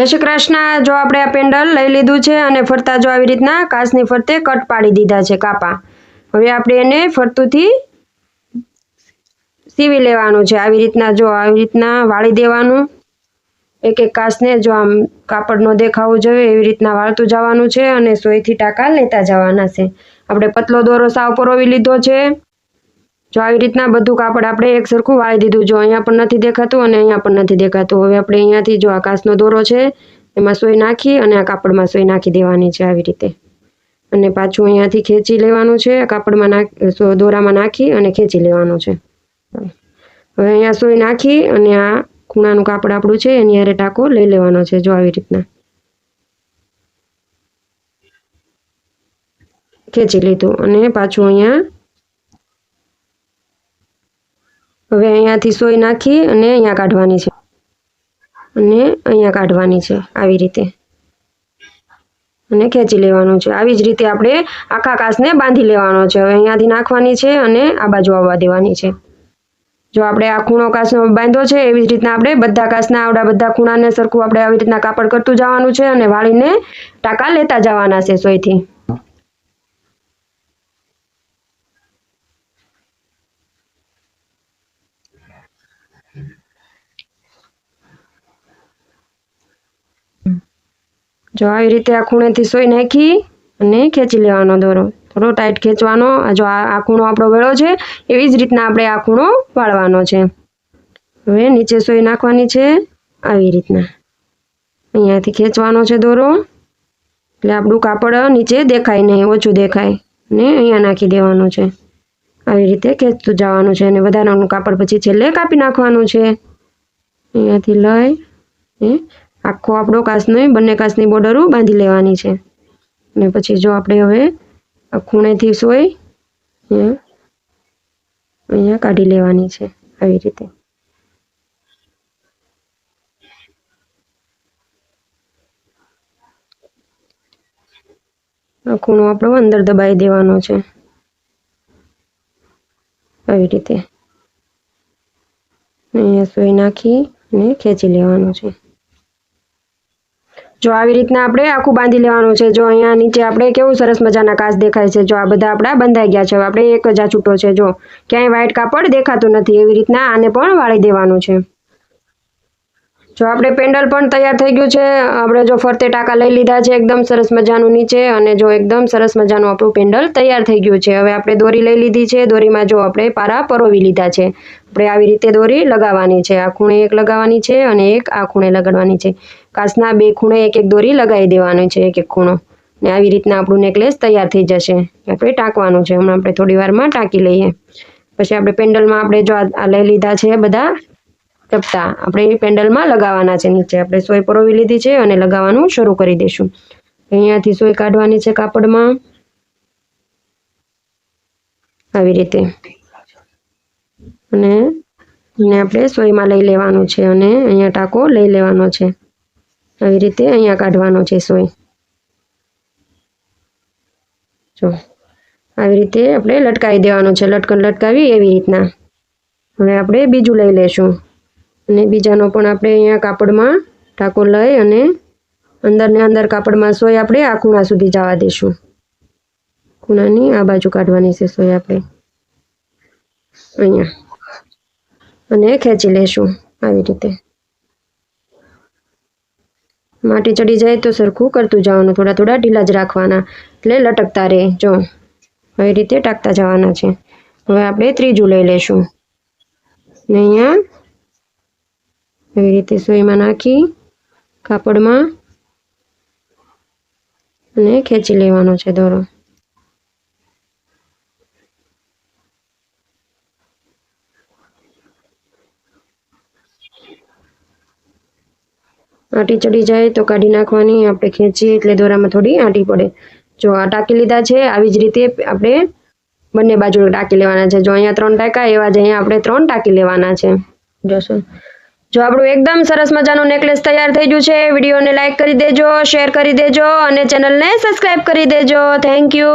જય શ્રી કૃષ્ણ. જો આપણે આ પેન્ડલ લઈ લીધું છે અને ફરતા જો આવી રીતના કાચની ફરતે કટ પાડી દીધા છે કાપા. હવે આપણે એને ફરતુંથી સીવી લેવાનું છે. આવી રીતના જો આવી રીતના વાળી દેવાનું. એક એક કાચને જો આમ કાપડનો દેખાવો જોઈએ, એવી રીતના વાળતું જવાનું છે અને સોયથી ટાંકા લેતા જવાના છે. આપણે પતલો દોરો સાવ પરોવી લીધો છે. જો આવી રીતના બધું કાપડ આપણે એક સરખું વાળી દીધું, જો અહીંયા પણ નથી દેખાતું અને અહીંયા પણ નથી દેખાતું. હવે આપણે અહીંયાથી જો આકાશનો દોરો છે, એમાં સોય નાખી અને આ કાપડમાં સોય નાખી દેવાની છે આવી રીતે. અને પાછું અહીંયાથી ખેંચી લેવાનું છે, કાપડમાં નાખ દોરામાં નાખી અને ખેંચી લેવાનું છે. હવે અહીંયા સોય નાખી અને આ ખૂણાનું કાપડ આપણું છે, એની હારે ટાંકો લઈ લેવાનો છે જો આવી રીતના. ખેંચી લીધું અને પાછું અહીંયા હવે અહીંયાથી સોય નાખી અને અહીંયા કાઢવાની છે. અને અહીંયા કાઢવાની છે આવી રીતે. અને ખેંચી લેવાનું છે. આવી જ રીતે આપણે આખા કાસને બાંધી લેવાનો છે. હવે અહીંયાથી નાખવાની છે અને આ બાજુ આવવા દેવાની છે. જો આપણે આ ખૂણો કાસનો બાંધો છે, એવી જ રીતના આપણે બધા કાસના આવડા બધા ખૂણાને સરખું આપણે આવી રીતના કાપડ કરતું જવાનું છે અને વાળીને ટાંકા લેતા જવાના છે સોયથી. જો આવી રીતે આ ખૂણેથી સોય નાખી અને ખેંચી લેવાનો દોરો. થોડો ટાઈટ ખેંચવાનો. જો આ ખૂણો આપણો વેળો છે, એવી જ રીતના આપણે આ ખૂણો વાળવાનો છે. હવે નીચે સોય નાખવાની છે, આવી રીતના. અહીંયાથી ખેંચવાનો છે દોરો. એટલે આપણું કાપડ નીચે દેખાય નહીં, ઓછું દેખાય. ને અહીંયા નાખી દેવાનું છે. આવી રીતે ખેંચતું જવાનું છે અને વધારાનું કાપડ પછી છેલ્લે કાપી નાખવાનું છે. અહીંયાથી લઈ આખો આપણો કાચનો બંને કાચની બોર્ડરો બાંધી લેવાની છે. અને પછી જો આપણે હવે ખૂણેથી સોય અહીંયા કાઢી લેવાની છે આવી રીતે. ખૂણો આપણો અંદર દબાઈ દેવાનો છે. આવી રીતે. અહીંયા સોય નાખી અને ખેંચી લેવાનું છે. જો આવી રીતના આપણે આખું બાંધી લેવાનું છે, જો અહીંયા નીચે આપણે કેવું સરસ મજાના કાચ દેખાય છે, જો આ બધા આપણા બંધાઈ ગયા છે આપણે એક જ આ છૂટો છે, જો ક્યાંય વ્હાઇટ કાપડ દેખાતું નથી, એવી રીતના આને પણ વાળી દેવાનું છે. જો આપણે પેન્ડલ પણ તૈયાર થઈ ગયું છે, આપણે જો ફરતે ટાંકા લઈ લીધા છે, એકદમ સરસ મજાનું નીચે અને જો એકદમ સરસ મજાનું આપણું પેન્ડલ તૈયાર થઈ ગયું છે, હવે આપણે દોરી લઈ લીધી છે, દોરીમાં જો આપણે પારા પરોવી લીધા છે. આપણે આવી રીતે દોરી લગાવવાની છે, આ ખૂણે એક લગાવવાની છે અને એક આ ખૂણે લગાડવાની છે. કાચના બે ખૂણે એક એક દોરી લગાવી દેવાની છે, એક એક ખૂણો. ને આવી રીતના આપણું નેકલેસ તૈયાર થઈ જશે. આપણે ટાંકવાનું છે. હમણાં આપણે થોડી વારમાં ટાંકી લઈએ. પછી આપણે પેન્ડલમાં આપણે જો આ લઈ લીધા છે બધા ચપટા. આપણે પેન્ડલમાં લગાવવાના છે નીચે. આપણે સોય પરોવી લીધી છે અને લગાવવાનું શરૂ કરી દઈશું. અહીંયાથી સોય કાઢવાની છે કાપડમાં. આવી રીતે. અને આપણે સોયમાં લઈ લેવાનું છે અને અહીંયા ટાંકો લઈ લેવાનો છે. આવી રીતે અહીંયા કાઢવાનો છે સોય. જો, આવી રીતે આપણે લટકાવી દેવાનું છે. લટકન લટકાવી એવી રીતના. હવે આપણે બીજું લઈ લેશું. અને બીજાનો પણ આપણે અહીંયા કાપડમાં ટાંકો લઈ અને અંદરને અંદર કાપડમાં સોય આપણે આ ખૂણા સુધી જવા દઈશું ખૂણાની આ બાજુ કાઢવાની છે સોય આપણે. અહીંયા. અને ખેંચી લેશું આવી રીતે. માટી ચડી જાય તો સરખું કરતું જવાનું, થોડા થોડા ઢીલા જ રાખવાના. એટલે લટકતા રહે જો. આવી રીતે ટાંકતા જવાના છે. હવે આપણે ત્રીજું લઈ લેશું. ને અહીંયા એવી રીતે સોયમાં નાખી, કાપડમાં અને ખેંચી લેવાનો છે દોરો. આંટી ચડી જાય તો કાઢી નાખવાની, આપણે ખેંચીએ એટલે દોરામાં થોડી આંટી પડે. જો આ ટાંકી લીધા છે, આવી જ રીતે આપણે બંને બાજુ ટાંકી લેવાના છે. જો અહીંયા ત્રણ ટાંકા, એવા જ અહીંયા આપણે ત્રણ ટાંકી લેવાના છે. જોશો. જો આપણું એકદમ સરસ મજાનું નેકલેસ તૈયાર થઈ ગયું છે, વિડીયોને લાઇક કરી દેજો, શેર કરી દેજો અને ચેનલને સબસ્ક્રાઈબ કરી દેજો. Thank you.